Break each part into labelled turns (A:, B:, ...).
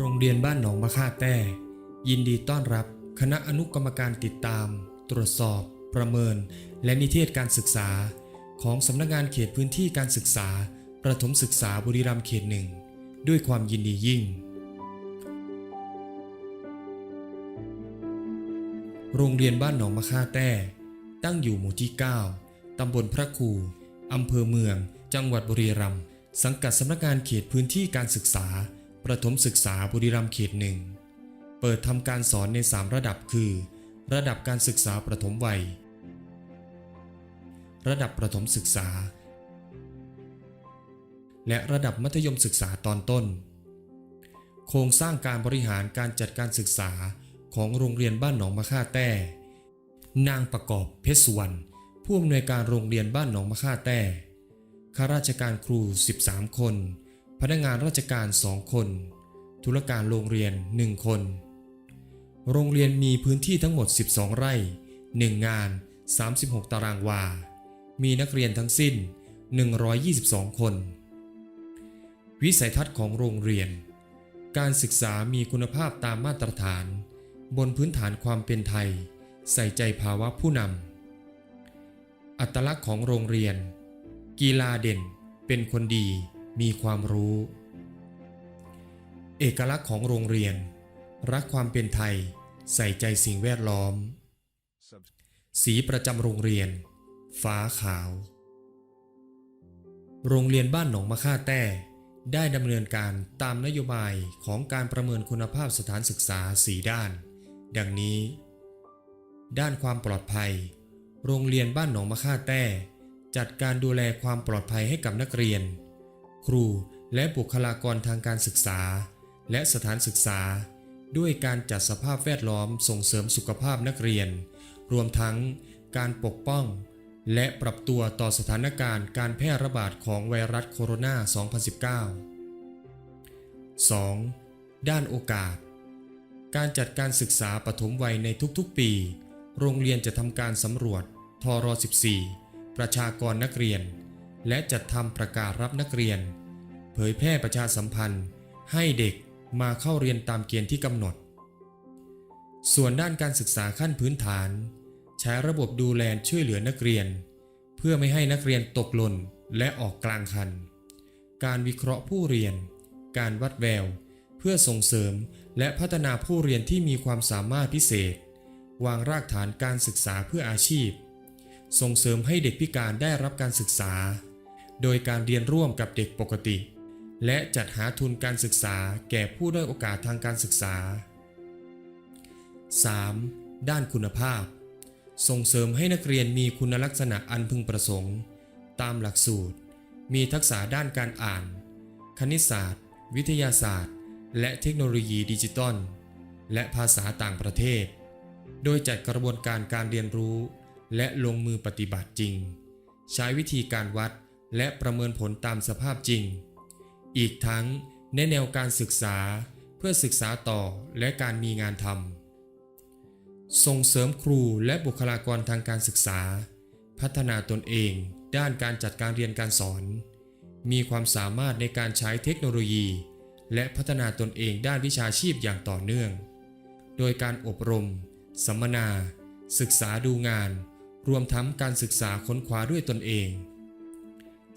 A: โรงเรียนบ้านหนองมะค่าแต้ ยินดีต้อนรับคณะอนุกรรมการติดตาม ตรวจสอบ ประเมิน และนิเทศการศึกษา ของสำนักงานเขตพื้นที่การศึกษา ประถมศึกษาบุรีรัมย์เขตหนึ่งด้วยความยินดียิ่ง โรงเรียนบ้านหนองมะค่าแต้ ตั้งอยู่หมู่ที่ 9 ตำบลพระครูอำเภอเมือง จังหวัดบุรีรัมย์สังกัดสำนักงานเขตพื้นที่การศึกษา ประถมศึกษาบุรีรัมย์เขตหนึ่ง เปิดทำการสอนใน 3 ระดับคือ ระดับการศึกษาประถมวัย ระดับประถมศึกษา และระดับมัธยมศึกษาตอนต้น โครงสร้างการบริหารการจัดการศึกษาของโรงเรียนบ้านหนองมะค่าแต้ นางประกอบเพชรสุวรรณผู้อำนวยการโรงเรียนบ้านหนองมะค่าแต้ข้าราชการครู 13 คน พนักงานราชการ2คน ธุรการโรงเรียน1คน โรงเรียนมีพื้นที่ทั้งหมด 12 ไร่ 1 งาน 36 ตารางวา มีนักเรียนทั้งสิ้น 122 คน วิสัยทัศน์ของโรงเรียน การศึกษามีคุณภาพตามมาตรฐาน บนพื้นฐานความเป็นไทย ใส่ใจภาวะผู้นำ อัตลักษณ์ของโรงเรียน กีฬาเด่น เป็นคนดี มีความรู้ เอกลักษณ์ของโรงเรียน รักความเป็นไทย ใส่ใจสิ่งแวดล้อม สีประจำโรงเรียน ฟ้าขาว โรงเรียนบ้านหนองมะค่าแต้ ได้ดำเนินการตามนโยบายของการประเมินคุณภาพสถานศึกษา4ด้าน ดังนี้ ด้านความปลอดภัย โรงเรียนบ้านหนองมะค่าแต้ จัดการดูแลความปลอดภัยให้กับนักเรียน ครูและบุคลากรทางการศึกษา และสถานศึกษา ด้วยการจัดสภาพแวดล้อมส่งเสริมสุขภาพนักเรียน รวมทั้งการปกป้อง และปรับตัวต่อสถานการณ์การแพร่ระบาดของไวรัสโคโรนา 2019 2. ด้านโอกาส การจัดการศึกษาปฐมวัยในทุกๆปี โรงเรียนจะทำการสำรวจทร14 ประชากรนักเรียน และจัดทำประกาศรับนักเรียน เผยแพร่ประชาสัมพันธ์ ให้เด็กมาเข้าเรียนตามเกณฑ์ที่กำหนด ส่วนด้านการศึกษาขั้นพื้นฐาน ใช้ระบบดูแลช่วยเหลือนักเรียน เพื่อไม่ให้นักเรียนตกหล่นและออกกลางคัน การวิเคราะห์ผู้เรียน การวัดแวว เพื่อส่งเสริมและพัฒนาผู้เรียนที่มีความสามารถพิเศษ วางรากฐานการศึกษาเพื่ออาชีพ ส่งเสริมให้เด็กพิการได้รับการศึกษา โดยการเรียนร่วมกับเด็กปกติ และจัดหาทุนการศึกษาแก่ผู้ด้อยโอกาสทางการศึกษา 3. ด้านคุณภาพ ส่งเสริมให้นักเรียนมีคุณลักษณะอันพึงประสงค์ ตามหลักสูตร มีทักษะด้านการอ่าน คณิตศาสตร์ วิทยาศาสตร์ และเทคโนโลยีดิจิตอลและภาษาต่างประเทศ โดยจัดกระบวนการการเรียนรู้ และลงมือปฏิบัติจริง ใช้วิธีการวัด และประเมินผลตามสภาพจริง อีกทั้งแนแนวการศึกษาเพื่อศึกษาต่อและการมีงานทำส่งเสริมครูและบุคลากรทางการศึกษา พัฒนาตนเองด้านการจัดการเรียนการสอน มีความสามารถในการใช้เทคโนโลยี และพัฒนาตนเองด้านวิชาชีพอย่างต่อเนื่อง โดยการอบรม สัมมนา ศึกษาดูงาน รวมทั้งการศึกษาค้นคว้าด้วยตนเอง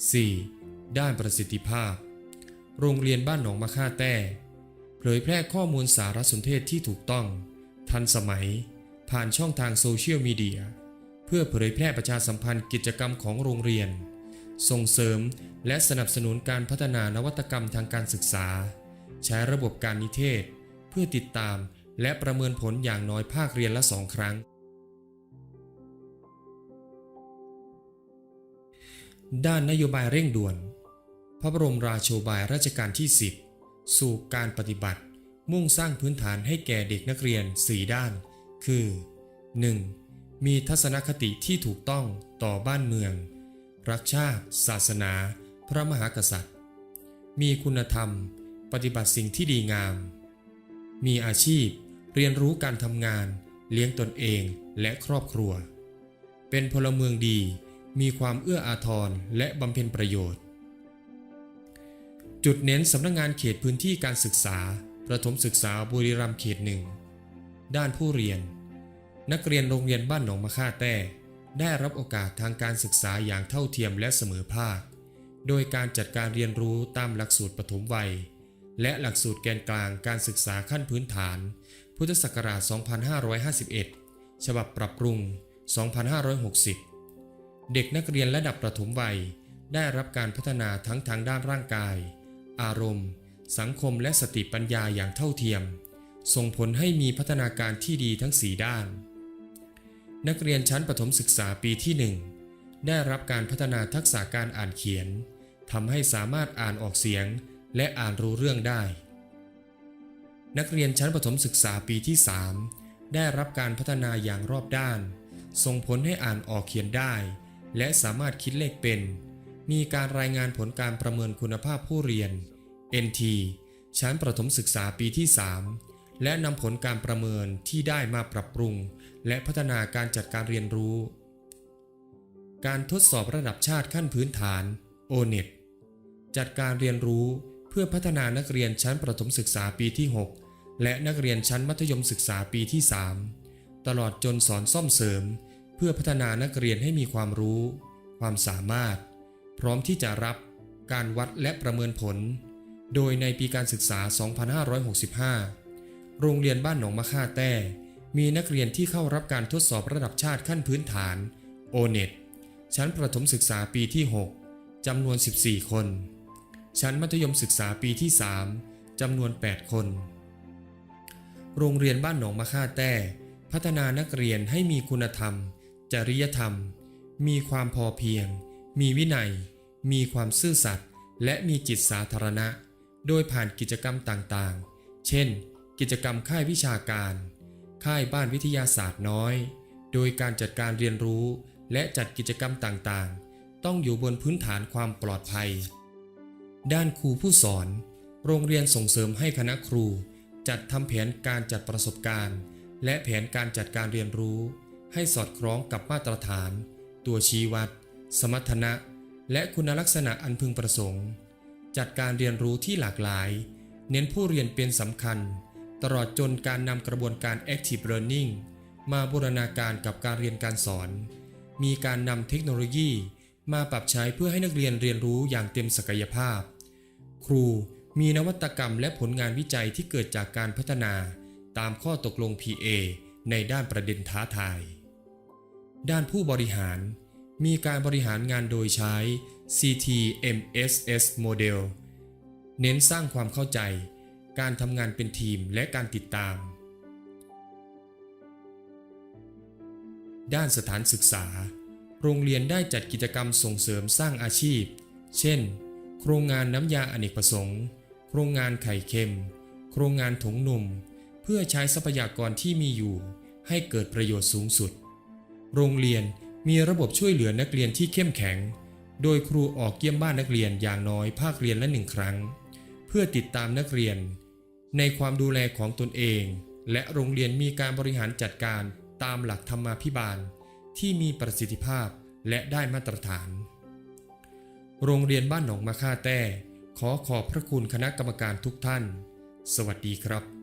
A: 4. ด้านประสิทธิภาพ โรงเรียนบ้านหนองมะค่าแต้ เผยแพร่ข้อมูลสารสนเทศที่ถูกต้อง ทันสมัย ผ่านช่องทางโซเชียลมีเดีย เพื่อเผยแพร่ประชาสัมพันธ์กิจกรรมของโรงเรียน ส่งเสริมและสนับสนุนการพัฒนานวัตกรรมทางการศึกษา ใช้ระบบการนิเทศ เพื่อติดตามและประเมินผลอย่างน้อยภาคเรียนละสองครั้ง ด้านนโยบายเร่งด่วน พระบรมราโชบายราชการที่ 10 สู่การปฏิบัติ มุ่งสร้างพื้นฐานให้แก่เด็กนักเรียน 4 ด้าน คือ 1. มีทัศนคติที่ถูกต้องต่อบ้านเมือง รักชาติ ศาสนา พระมหากษัตริย์ มีคุณธรรม ปฏิบัติสิ่งที่ดีงาม มีอาชีพ เรียนรู้การทำงาน เลี้ยงตนเองและครอบครัว เป็นพลเมืองดี มีความเอื้ออาทรและบำเพ็ญประโยชน์ จุดเน้นสำนักงงานเขตพื้นที่การศึกษา ประถมศึกษาบุรีรัมย์เขตหนึ่งด้านผู้เรียน นักเรียนโรงเรียนบ้านหนองมะค่าแต้ ได้รับโอกาสทางการศึกษาอย่างเท่าเทียมและเสมอภาค โดยการจัดการเรียนรู้ตามหลักสูตรปฐมวัย และหลักสูตรแกนกลางการศึกษาขั้นพื้นฐาน พุทธศักราช 2551 ฉบับปรับปรุง 2560 เด็กนักเรียนระดับประถมวัย ได้รับการพัฒนาทั้งทางด้านร่างกาย อารมณ์ สังคมและสติปัญญาอย่างเท่าเทียม ส่งผลให้มีพัฒนาการที่ดีทั้ง 4 ด้าน นักเรียนชั้นประถมศึกษาปีที่ 1 ได้รับการพัฒนาทักษะการอ่านเขียนทำให้สามารถอ่านออกเสียงและอ่านรู้เรื่องได้ นักเรียนชั้นประถมศึกษาปีที่ 3 ได้รับการพัฒนาอย่างรอบด้าน ส่งผลให้อ่านออกเขียนได้ และสามารถคิดเลขเป็น มีการรายงานผลการประเมินคุณภาพผู้เรียน NT ชั้นประถมศึกษาปีที่ 3 และนำผลการประเมินที่ได้มาปรับปรุง และพัฒนาการจัดการเรียนรู้ การทดสอบระดับชาติขั้นพื้นฐาน ONET จัดการเรียนรู้เพื่อพัฒนานักเรียนชั้นประถมศึกษาปีที่ 6 และนักเรียนชั้นมัธยมศึกษาปีที่ 3 ตลอดจนสอนซ่อมเสริม พื่อพัฒนานักเรียนให้มีความรู้ ความสามารถ พร้อมที่จะรับการวัดและประเมินผล โดยในปีการศึกษา 2565 โรงเรียนบ้านหนองมะค่าแต้ มีนักเรียนที่เข้ารับการทดสอบระดับชาติขั้นพื้นฐาน ONET ชั้นประถมศึกษาปีที่ 6 จำนวน 14 คน ชั้นมัธยมศึกษาปีที่ 3 จำนวน 8 คน โรงเรียนบ้านหนองมะค่าแต้ พัฒนานักเรียนให้มีคุณธรรม จริยธรรม มีความพอเพียง มีวินัย มีความซื่อสัตย์และมีจิตสาธารณะ โดยผ่านกิจกรรมต่างๆ เช่น กิจกรรมค่ายวิชาการ ค่ายบ้านวิทยาศาสตร์น้อย โดยการจัดการเรียนรู้และจัดกิจกรรมต่างๆ ต้องอยู่บนพื้นฐานความปลอดภัย ด้านครูผู้สอน โรงเรียนส่งเสริมให้คณะครู จัดทำแผนการจัดประสบการณ์ และแผนการจัดการเรียนรู้ ให้สอดคล้องกับมาตรฐาน ตัวชี้วัด สมรรถนะ และคุณลักษณะอันพึงประสงค์ จัดการเรียนรู้ที่หลากหลาย เน้นผู้เรียนเป็นสำคัญ ตลอดจนการนำกระบวนการ Active Learning มาบูรณาการกับการเรียนการสอน มีการนำเทคโนโลยีมาปรับใช้เพื่อให้นักเรียนเรียนรู้อย่างเต็มศักยภาพ ครูมีนวัตกรรมและผลงานวิจัยที่เกิดจากการพัฒนา ตามข้อตกลง PA ในด้านประเด็นท้าทาย ด้านผู้บริหาร มีการบริหารงานโดยใช้ CTMSS Model เน้นสร้างความเข้าใจ การทำงานเป็นทีมและการติดตาม ด้านสถานศึกษา โรงเรียนได้จัดกิจกรรมส่งเสริมสร้างอาชีพ เช่น โครงงานน้ำยาอเนกประสงค์ โครงงานไข่เค็ม โครงงานถุงนม เพื่อใช้ทรัพยากรที่มีอยู่ ให้เกิดประโยชน์สูงสุด โรงเรียนมีระบบช่วยเหลือนักเรียนที่เข้มแข็ง โดยครูออกเยี่ยมบ้านนักเรียนอย่างน้อยภาคเรียนละหนึ่งครั้ง เพื่อติดตามนักเรียน ในความดูแลของตนเอง และโรงเรียนมีการบริหารจัดการตามหลักธรรมาภิบาล ที่มีประสิทธิภาพและได้มาตรฐาน โรงเรียนบ้านหนองมะค่าแต้ ขอขอบพระคุณคณะกรรมการทุกท่าน สวัสดีครับ